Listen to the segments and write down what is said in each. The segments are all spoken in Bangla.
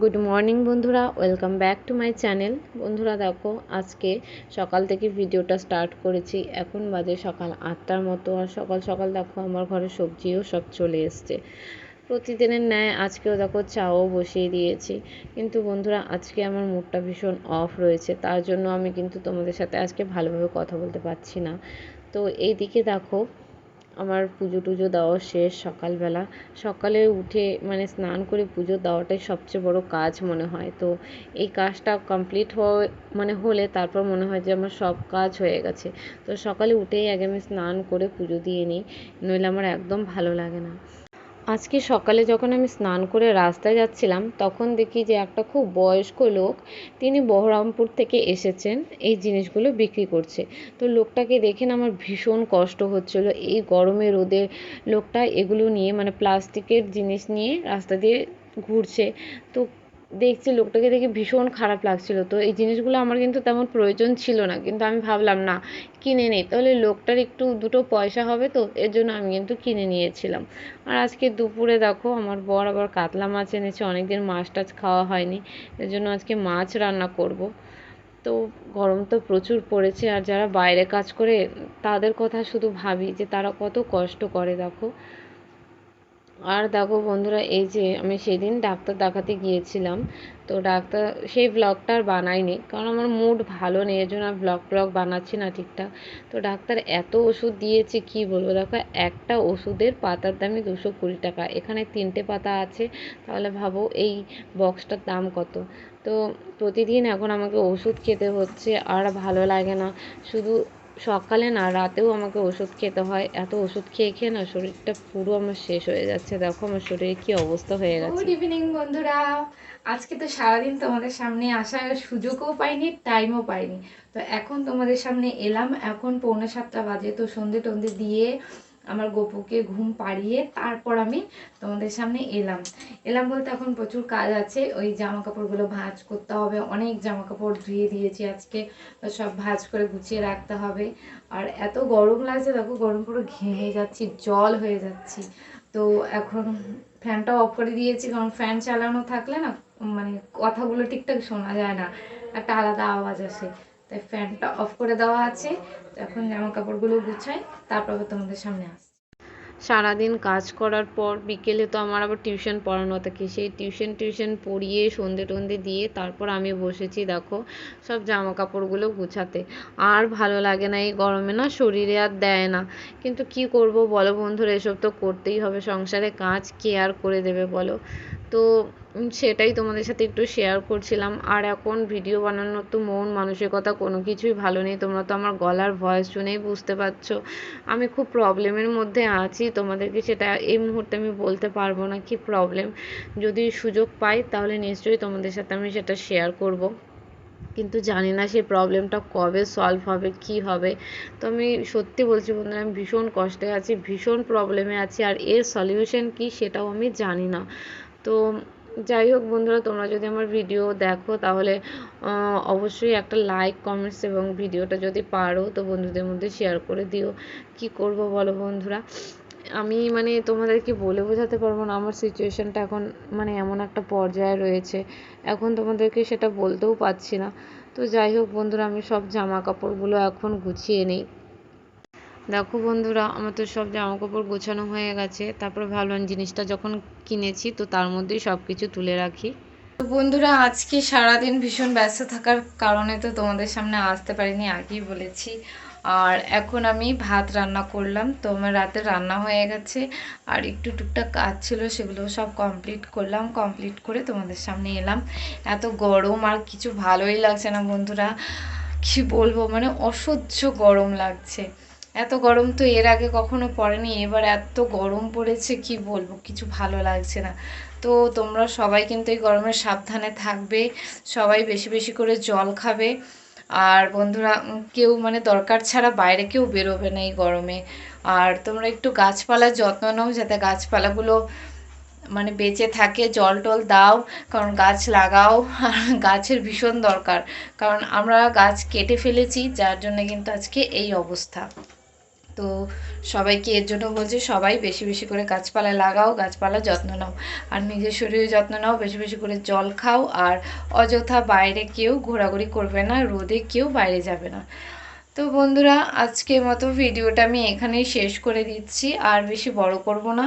গুড মর্নিং বন্ধুরা। Welcome back to my channel বন্ধুরা, দেখো, আজকে সকাল থেকে ভিডিওটা স্টার্ট করেছি। এখন বাজে সকাল আটটার মতো। আর সকাল সকাল, দেখো, আমার ঘরে সবজিও সব চলে এসছে। প্রতিদিনের ন্যায় আজকেও, দেখো, চাও বসিয়ে দিয়েছি। কিন্তু বন্ধুরা, আজকে আমার মুডটা ভীষণ অফ রয়েছে। তার জন্য আমি কিন্তু তোমাদের সাথে আজকে ভালোভাবে কথা বলতে পারছি না। তো এইদিকে, দেখো আমার পুজো টুজো দেওয়া শেষ সকালবেলা। সকালে উঠে মানে স্নান করে পুজো দেওয়াটাই সবচেয়ে বড় কাজ মনে হয়। তো এই কাজটা কমপ্লিট হওয়া মানে হলে তারপর মনে হয় যে আমার সব কাজ হয়ে গেছে। তো সকালে উঠেই আগে আমি স্নান করে পুজো দিয়ে নিই, নইলে আমার একদম ভালো লাগে না। আজকে সকালে যখন আমি স্নান করে রাস্তায় যাচ্ছিলাম, তখন দেখি যে একটা খুব বয়স্ক লোক, তিনি বহরমপুর থেকে এসেছেন, এই জিনিসগুলো বিক্রি করছে। তো লোকটাকে দেখেন আমার ভীষণ কষ্ট হচ্ছিল। এই গরমে রোদে লোকটা এগুলো নিয়ে মানে প্লাস্টিকের জিনিস নিয়ে রাস্তা দিয়ে ঘুরছে। তো দেখছি লোকটাকে দেখে ভীষণ খারাপ লাগছিল। তো এই জিনিসগুলো আমার কিন্তু তেমন প্রয়োজন ছিল না, কিন্তু আমি ভাবলাম, না, কিনে নেই। তাহলে লোকটার একটু দুটো পয়সা হবে তো, এর জন্য আমি কিন্তু কিনে নিয়েছিলাম। আর আজকে দুপুরে দেখো, আমার বর আবার কাতলা মাছ এনেছে, অনেকদিন মাছ টাছ খাওয়া হয়নি, এর জন্য আজকে মাছ রান্না করব। তো গরম তো প্রচুর পড়েছে, আর যারা বাইরে কাজ করে, তাদের কথা শুধু ভাবি যে তারা কত কষ্ট করে, দেখো। আর দেখো বন্ধুরা, এই যে আমি সেদিন ডাক্তার দেখাতে গিয়েছিলাম, তো ডাক্তার সেই ব্লগটা আর বানাইনি কারণ আমার মুড ভালো নেই, এর জন্য আর ব্লগ ট্লগ বানাচ্ছি না ঠিকঠাক। তো ডাক্তার এত ওষুধ দিয়েছে, কি বলব? দেখো, একটা ওষুধের পাতার দামই দুশো কুড়ি টাকা, এখানে তিনটে পাতা আছে, তাহলে ভাবো এই বক্সটার দাম কত। তো প্রতিদিন এখন আমাকে ওষুধ খেতে হচ্ছে, আর ভালো লাগে না, শুধু সকালে না, রাতেও আমাকে ওষুধ খেতে হয়। এত ওষুধ খেয়ে খেয়ে না শরীরটা পুরো আমার শেষ হয়ে যাচ্ছে। দেখো আমার শরীরে কি অবস্থা হয়ে গেছে। গুড ইভিনিং বন্ধুরা। আজকে তো সারাদিন তোমাদের সামনে আসার সুযোগও পাইনি টাইমও পাইনি। তো এখন তোমাদের সামনে এলাম। এখন পৌনে সাতটা বাজে, তো সন্ধে টন্ধে দিয়ে আমার গোপুকে ঘুম পাড়িয়ে তারপর আমি তোমাদের সামনে এলাম। এলাম বলতে এখন প্রচুর কাজ আছে, ওই জামা কাপড়গুলো ভাঁজ করতে হবে, অনেক জামা কাপড় ধুয়ে দিয়েছি আজকে সব ভাঁজ করে গুছিয়ে রাখতে হবে। আর এত গরম লাগছে, দেখো গরম পুরো ঘেমে যাচ্ছি, জল হয়ে যাচ্ছি। তো এখন ফ্যানটা অফ করে দিয়েছি, কারণ ফ্যান চালানো থাকলে না মানে কথাগুলো ঠিকঠাক শোনা যায় না, একটা আলাদা আওয়াজ আসে। তাই ফ্যানটা অফ করে দেওয়া আছে। এখন জামা কাপড়গুলো গুছাই, তারপর তোমাদের সামনে আস সারাদিন কাজ করার পর বিকেলে তো আমার আবার টিউশন পড়ানো থাকে সেই টিউশন টিউশন পড়িয়ে সন্ধে টন্ধে দিয়ে তারপর আমি বসেছি, দেখো, সব জামা কাপড়গুলো গুছাতে। আর ভালো লাগে না এই গরমে, না শরীরে আর দেয় না। কিন্তু কি করব বলো বন্ধুরা, এসব তো করতেই হবে। সংসারে কাজ কে আর করে দেবে বলো? তো সেটাই তোমাদের সাথে একটু শেয়ার করছিলাম। আর এখন ভিডিও বানানোর তো মন মানসিকতা কোনো কিছুই ভালো নেই। তোমরা তো আমার গলার ভয়েস শুনেই বুঝতে পারছ। আমি খুব প্রবলেমের মধ্যে আছি। তোমাদেরকে সেটা এই মুহূর্তে আমি বলতে পারব না কি প্রবলেম যদি সুযোগ পাই, তাহলে নিশ্চয়ই তোমাদের সাথে আমি সেটা শেয়ার করব। কিন্তু জানি না সেই প্রবলেমটা কবে সলভ হবে, কি হবে। তো আমি সত্যি বলছি বন্ধুরা, আমি ভীষণ কষ্টে আছি, ভীষণ প্রবলেমে আছি। আর এর সলিউশন কি সেটাও আমি জানি না। তো যাই হোক বন্ধুরা, তোমরা যদি আমার ভিডিও দেখো, তাহলে অবশ্যই একটা লাইক কমেন্টস এবং ভিডিওটা যদি পারো, তো বন্ধুদের মধ্যে শেয়ার করে দিও। কি করব বলো বন্ধুরা? আমি মানে তোমাদেরকে বলে বোঝাতে পারব না, আমার সিচুয়েশানটা এখন মানে এমন একটা পর্যায়ে রয়েছে। এখন তোমাদেরকে সেটা বলতেও পারছি না। তো যাই হোক বন্ধুরা, আমি সব জামা কাপড়গুলো এখন গুছিয়ে নিই। দেখো বন্ধুরা, আমার তো সব জামা কাপড় গোছানো হয়ে গেছে। তারপরে ভাবলাম জিনিসটা যখন কিনেছি, তো তার মধ্যেই সব কিছু তুলে রাখি। তো বন্ধুরা, আজকে সারাদিন ভীষণ ব্যস্ত থাকার কারণে তো তোমাদের সামনে আসতে পারিনি, আগেই বলেছি। আর এখন আমি ভাত রান্না করলাম, তো আমার রাতে রান্না হয়ে গেছে। আর একটু টুকটাক কাজ ছিল সেগুলো সব কমপ্লিট করলাম। কমপ্লিট করে তোমাদের সামনে এলাম। এত গরম, আর কিছু ভালোই লাগছে না বন্ধুরা। কি বলব মানে অসহ্য গরম লাগছে। এত গরম তো এর আগে কখনো পড়েনি, এবার এত গরম পড়েছে, কি বলব? কিছু ভালো লাগছে না। তো তোমরা সবাই কিন্তু এই গরমে সাবধানে থাকবে, সবাই বেশি বেশি করে জল খাবে। আর বন্ধুরা কেউ মানে দরকার ছাড়া বাইরে কেউ বেরোবে না এই গরমে। আর তোমরা একটু গাছপালার যত্ন নাও, যাতে গাছপালাগুলো মানে বেঁচে থাকে, জল টল দাও, কারণ গাছ লাগাও, আর গাছের ভীষণ দরকার। কারণ আমরা গাছ কেটে ফেলেছি, যার জন্য কিন্তু আজকে এই অবস্থা। তো সবাইকে এর জন্য বলছি, সবাই বেশি বেশি করে গাছপালা লাগাও, গাছপালা যত্ন নাও। আর নিজের শরীরের যত্ন নাও, বেশি বেশি করে জল খাও। আর অযথা বাইরে কেউ ঘোরাঘুরি করবে না, রোদে কেউ বাইরে যাবে না। তো বন্ধুরা, আজকের মতো ভিডিওটা আমি এখানেই শেষ করে দিচ্ছি। আর বেশি বড় করব না।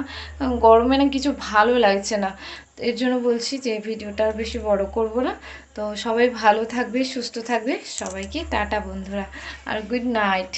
গরমে না কিছু ভালো লাগছে না। এর জন্য বলছি যে, ভিডিওটা বেশি বড় করব না। তো সবাই ভালো থাকবে, সুস্থ থাকবে। সবাইকে টাটা বন্ধুরা। আর গুড নাইট।